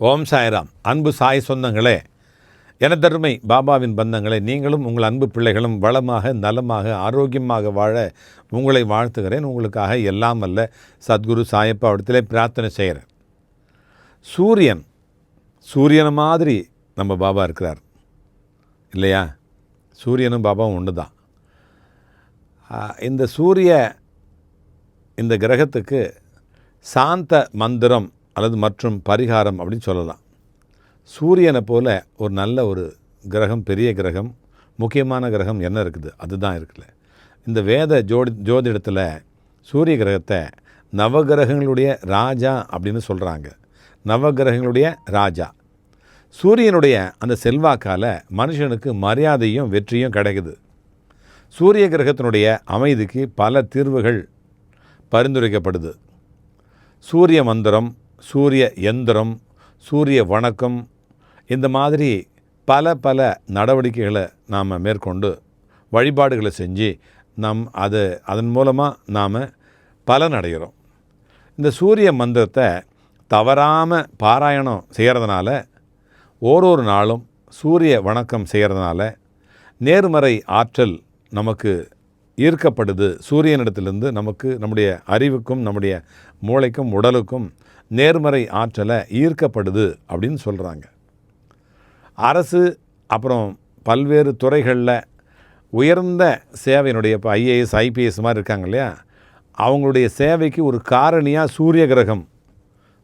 ஓம் சாய்ராம். அன்பு சாய் சொந்தங்களே எனதருமை பாபாவின் பந்தங்களே நீங்களும் உங்கள் அன்பு பிள்ளைகளும் வளமாக நலமாக ஆரோக்கியமாக வாழ உங்களை வாழ்த்துகிறேன். உங்களுக்காக எல்லாம் அல்ல சத்குரு சாயப்பா இடத்திலே பிரார்த்தனை செய்கிறேன். சூரியன் சூரியனை மாதிரி நம்ம பாபா இருக்கிறார். இல்லையா? சூரியனும் பாபாவும் ஒன்று தான் இந்த சூரிய இந்த கிரகத்துக்கு சாந்த மந்திரம் அல்லது மற்றும் பரிகாரம் அப்படின்னு சொல்லலாம். சூரியனை போல் ஒரு நல்ல ஒரு கிரகம் பெரிய கிரகம் முக்கியமான கிரகம் என்ன இருக்குது? அதுதான் இருக்குல்ல. இந்த வேத ஜோடி ஜோதிடத்தில் சூரிய கிரகத்தை நவகிரகங்களுடைய ராஜா அப்படின்னு சொல்கிறாங்க நவகிரகங்களுடைய ராஜா. சூரியனுடைய அந்த செல்வாக்கால் மனுஷனுக்கு மரியாதையும் வெற்றியும் கிடைக்குது. சூரிய கிரகத்தினுடைய அமைதிக்கு பல தீர்வுகள் பரிந்துரைக்கப்படுது. சூரிய மந்திரம் சூரிய எந்திரம் சூரிய வணக்கம் இந்த மாதிரி பல பல நடவடிக்கைகளை நாம் மேற்கொண்டு வழிபாடுகளை செஞ்சு நம் அது அதன் மூலமாக நாம் பலனடைகிறோம். இந்த சூரிய மந்திரத்தை தவறாமல் பாராயணம் செய்கிறதுனால ஓரொரு நாளும் சூரிய வணக்கம் செய்கிறதுனால நேர்மறை ஆற்றல் நமக்கு ஈர்க்கப்படுது. சூரியனிடத்திலிருந்து நமக்கு நம்முடைய அறிவுக்கும் நம்முடைய மூளைக்கும் உடலுக்கும் நேர்மறை ஆற்றலை ஈர்க்கப்படுது அப்படின்னு சொல்கிறாங்க அரசு அப்புறம் பல்வேறு துறைகளில் உயர்ந்த சேவையினுடைய இப்போ ஐஏஎஸ் ஐபிஎஸ் மாதிரி இருக்காங்க இல்லையா? அவங்களுடைய சேவைக்கு ஒரு காரணியாக சூரிய கிரகம்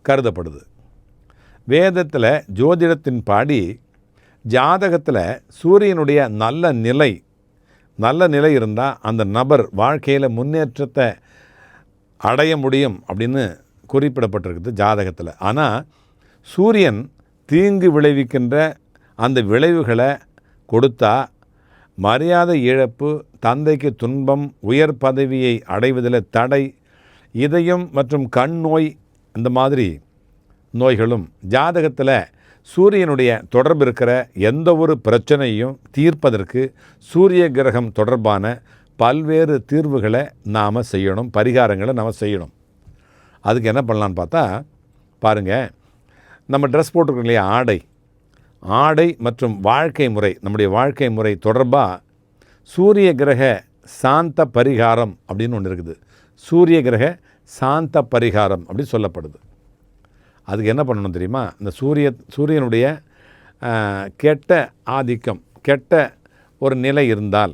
கருதப்படுது. வேதத்தில் ஜோதிடத்தின் பாடி ஜாதகத்தில் சூரியனுடைய நல்ல நிலை நல்ல நிலை இருந்தால் அந்த நபர் வாழ்க்கையில் முன்னேற்றத்தை அடைய முடியும் அப்படின்னு குறிப்பிடப்பட்டிருக்குது ஜாதகத்தில். ஆனால் சூரியன் தீங்கு விளைவிக்கின்ற அந்த விளைவுகளை கொடுத்தா மரியாதை இழப்பு தந்தைக்கு துன்பம் உயர் பதவியை அடைவதில் தடை இதயம் மற்றும் கண் நோய் இந்த மாதிரி நோய்களும் ஜாதகத்தில் சூரியனுடைய தொடர்பு இருக்கிற எந்த ஒரு பிரச்சனையும் தீர்ப்பதற்கு சூரிய கிரகம் தொடர்பான பல்வேறு தீர்வுகளை நாம் செய்யணும் பரிகாரங்களை நாம் செய்யணும். அதுக்கு என்ன பண்ணலான்னு பார்த்தா பாருங்கள் நம்ம ட்ரெஸ் போட்டிருக்கோம் இல்லையா ஆடை. ஆடை மற்றும் வாழ்க்கை முறை நம்முடைய வாழ்க்கை முறை தொடர்பாக சூரிய கிரக சாந்த பரிகாரம் அப்படின்னு ஒன்று இருக்குது. சூரிய கிரக சாந்த பரிகாரம் அப்படின்னு சொல்லப்படுது. அதுக்கு என்ன பண்ணணும் தெரியுமா? இந்த சூரிய சூரியனுடைய கெட்ட ஆதிக்கம் கெட்ட ஒரு நிலை இருந்தால்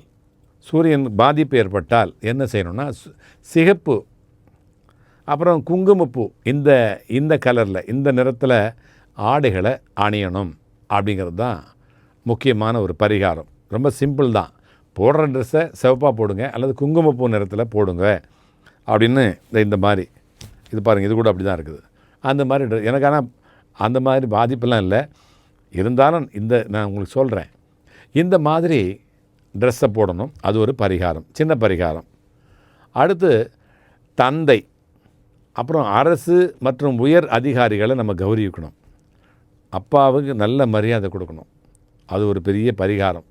சூரியன் பாதிப்பு ஏற்பட்டால் என்ன செய்யணும்னா சிகப்பு அப்புறம் குங்குமப்பூ. இந்த இந்த கலரில் இந்த நிறத்தில் ஆடைகளை அணியணும் அப்படிங்கிறது தான் முக்கியமான ஒரு பரிகாரம். ரொம்ப சிம்பிள் தான். போடுற ட்ரெஸ்ஸை சிவப்பாக போடுங்க அல்லது குங்குமப்பூ நிறத்தில் போடுங்க அப்படின்னு இந்த இந்த மாதிரி. இது பாருங்கள் இது கூட அப்படி தான் இருக்குது. அந்த மாதிரி எனக்கு ஆனால் அந்த மாதிரி பாதிப்பெல்லாம் இல்லை. இருந்தாலும் இந்த நான் உங்களுக்கு சொல்கிறேன் இந்த மாதிரி ட்ரெஸ்ஸை போடணும் அது ஒரு பரிகாரம் சின்ன பரிகாரம். அடுத்து தந்தை. அப்புறம் அரசு மற்றும் உயர் அதிகாரிகளை நம்ம கௌரவிக்கணும். அப்பாவுக்கு நல்ல மரியாதை கொடுக்கணும். அது ஒரு பெரிய பரிகாரம்.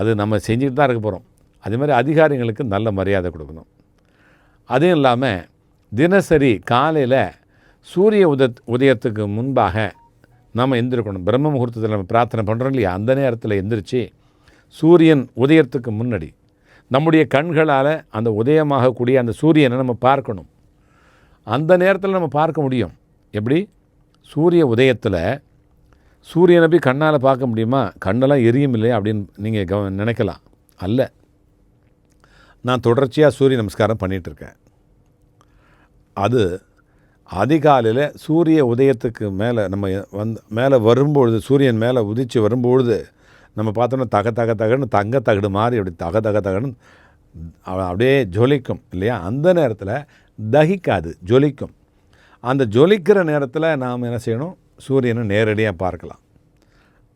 அது நம்ம செஞ்சுட்டு தான் இருக்க போகிறோம் அதே மாதிரி அதிகாரிகளுக்கு நல்ல மரியாதை கொடுக்கணும். அதுவும் இல்லாமல் தினசரி காலையில் சூரிய உத உதயத்துக்கு முன்பாக நம்ம எந்திருக்கணும். பிரம்ம முகூர்த்தத்தில் நம்ம பிரார்த்தனை பண்ணுறோம் இல்லையா? அந்த நேரத்தில் எந்திரிச்சு சூரியன் உதயத்துக்கு முன்னாடி நம்முடைய கண்களால் அந்த உதயமாகக்கூடிய அந்த சூரியனை நம்ம பார்க்கணும். அந்த நேரத்தில் நம்ம பார்க்க முடியும். எப்படி? சூரிய உதயத்தில் சூரியனை போய் கண்ணால் பார்க்க முடியுமா? கண்ணெல்லாம் எரியும் இல்லையா? அப்படின்னு நீங்கள் கவ நினைக்கலாம். அல்ல. நான் தொடர்ச்சியாக சூரிய நமஸ்காரம் பண்ணிகிட்ருக்கேன் அது அதிகாலையில் சூரிய உதயத்துக்கு மேலே நம்ம வந்து மேலே வரும்பொழுது சூரியன் மேலே உதித்து வரும்பொழுது நம்ம பார்த்தோன்னா தக தக தகன்னு தங்க தகடு மாதிரி அப்படி தக தக தகன்னு அப்படியே ஜொலிக்கும் இல்லையா? அந்த நேரத்தில் தகிக்காது ஜொலிக்கும். அந்த ஜொலிக்கிற நேரத்தில் நாம் என்ன செய்யணும்? சூரியனை நேரடியாக பார்க்கலாம்.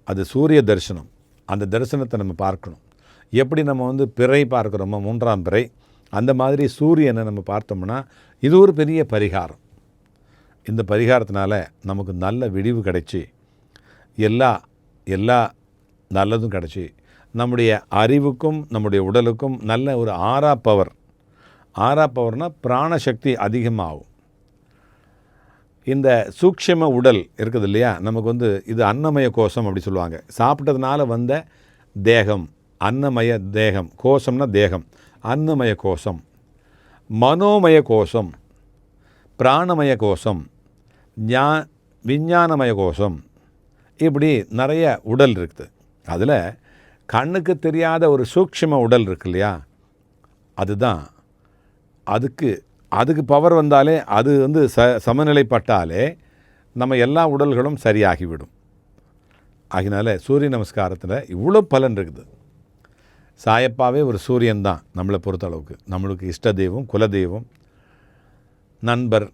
அது சூரிய தரிசனம். அந்த தரிசனத்தை நம்ம பார்க்கணும். எப்படி நம்ம வந்து பிறை பார்க்குறோமோ மூன்றாம் பிறை அந்த மாதிரி சூரியனை நம்ம பார்த்தோம்னா இது ஒரு பெரிய பரிகாரம். இந்த பரிகாரத்தினால நமக்கு நல்ல விடிவு கிடைச்சி எல்லா எல்லா நல்லதும் கிடச்சி நம்முடைய அறிவுக்கும் நம்முடைய உடலுக்கும் நல்ல ஒரு ஆறா பவர் ஆறா பவர்னால் பிராணசக்தி அதிகமாகும். இந்த சூக்ஷ்ம உடல் இருக்குது இல்லையா நமக்கு வந்து இது அன்னமய கோஷம் அப்படி சொல்லுவாங்க. சாப்பிட்டதுனால வந்த தேகம் அன்னமய தேகம் கோஷம்னா தேகம் அன்னமய கோஷம் மனோமய கோஷம் பிராணமய கோஷம் ஞா விஞ்ஞானமய கோஷம் இப்படி நிறைய உடல் இருக்குது. அதில் கண்ணுக்கு தெரியாத ஒரு சூக்ஷ்ம உடல் இருக்கு இல்லையா அதுதான் அதுக்கு அதுக்கு பவர் வந்தாலே அது வந்து ச சமநிலைப்பட்டாலே நம்ம எல்லா உடல்களும் சரியாகிவிடும். ஆகினால சூரிய நமஸ்காரத்தில் இவ்வளோ பலன் இருக்குது. சாயப்பாவே ஒரு சூரியன் தான் நம்மளை பொறுத்த அளவுக்கு நம்மளுக்கு இஷ்ட தெய்வம் குலதெய்வம் நண்பர்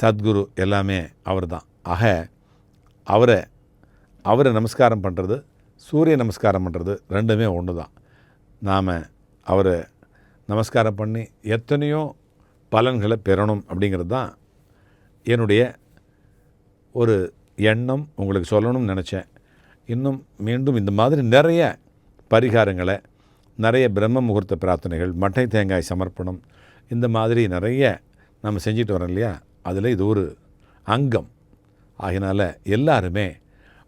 சத்குரு எல்லாமே அவர் தான். ஆக அவரை அவரை நமஸ்காரம் பண்ணுறது சூரிய நமஸ்காரம் பண்ணுறது ரெண்டுமே ஒன்று தான் நாம் அவரை நமஸ்காரம் பண்ணி எத்தனையோ பலன்களை பெறணும் அப்படிங்கிறது தான் என்னுடைய ஒரு எண்ணம் உங்களுக்கு சொல்லணும்னு நினச்சேன். இன்னும் மீண்டும் இந்த மாதிரி நிறைய பரிகாரங்களை நிறைய பிரம்ம முகூர்த்த பிரார்த்தனைகள் மட்டை தேங்காய் சமர்ப்பணம் இந்த மாதிரி நிறைய நம்ம செஞ்சுட்டு வரோம் இல்லையா? அதில் இது ஒரு அங்கம். ஆகினால எல்லாருமே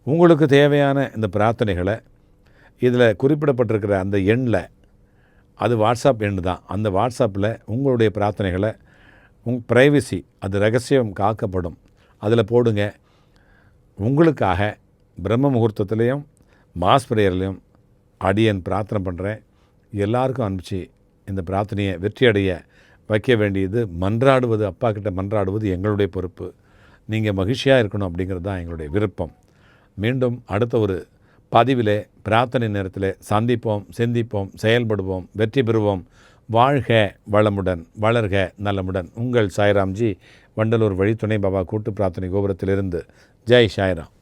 உங்களுக்கு தேவையான இந்த பிரார்த்தனைகளை இதில் குறிப்பிடப்பட்டிருக்கிற அந்த எண்ணில் அது வாட்ஸ்அப் என்று தான். அந்த வாட்ஸ்அப்பில் உங்களுடைய பிரார்த்தனைகளை உங் ப்ரைவசி அது ரகசியம் காக்கப்படும். அதில் போடுங்க. உங்களுக்காக பிரம்ம முகூர்த்தத்துலேயும் மாஸ் ப்ரேயர்லேயும் அடியன் பிரார்த்தனை பண்ணுறேன் எல்லாருக்கும் அனுப்பிச்சு இந்த பிரார்த்தனையை வெற்றியடைய வைக்க வேண்டியது மன்றாடுவது அப்பா கிட்ட மன்றாடுவது எங்களுடைய பொறுப்பு. நீங்கள் மகிழ்ச்சியாக இருக்கணும் அப்படிங்கிறது தான் எங்களுடைய விருப்பம். மீண்டும் அடுத்த ஒரு பதிவிலே பிரார்த்தனை நேரத்தில் சந்திப்போம் சிந்திப்போம் செயல்படுவோம் வெற்றி பெறுவோம். வாழ்க வளமுடன் வளர்க நலமுடன். உங்கள் சாய்ராம்ஜி வண்டலூர் வழித்துணை பாபா கூட்டு பிரார்த்தனை கோபுரத்திலிருந்து. ஜெய் சாய்ராம்.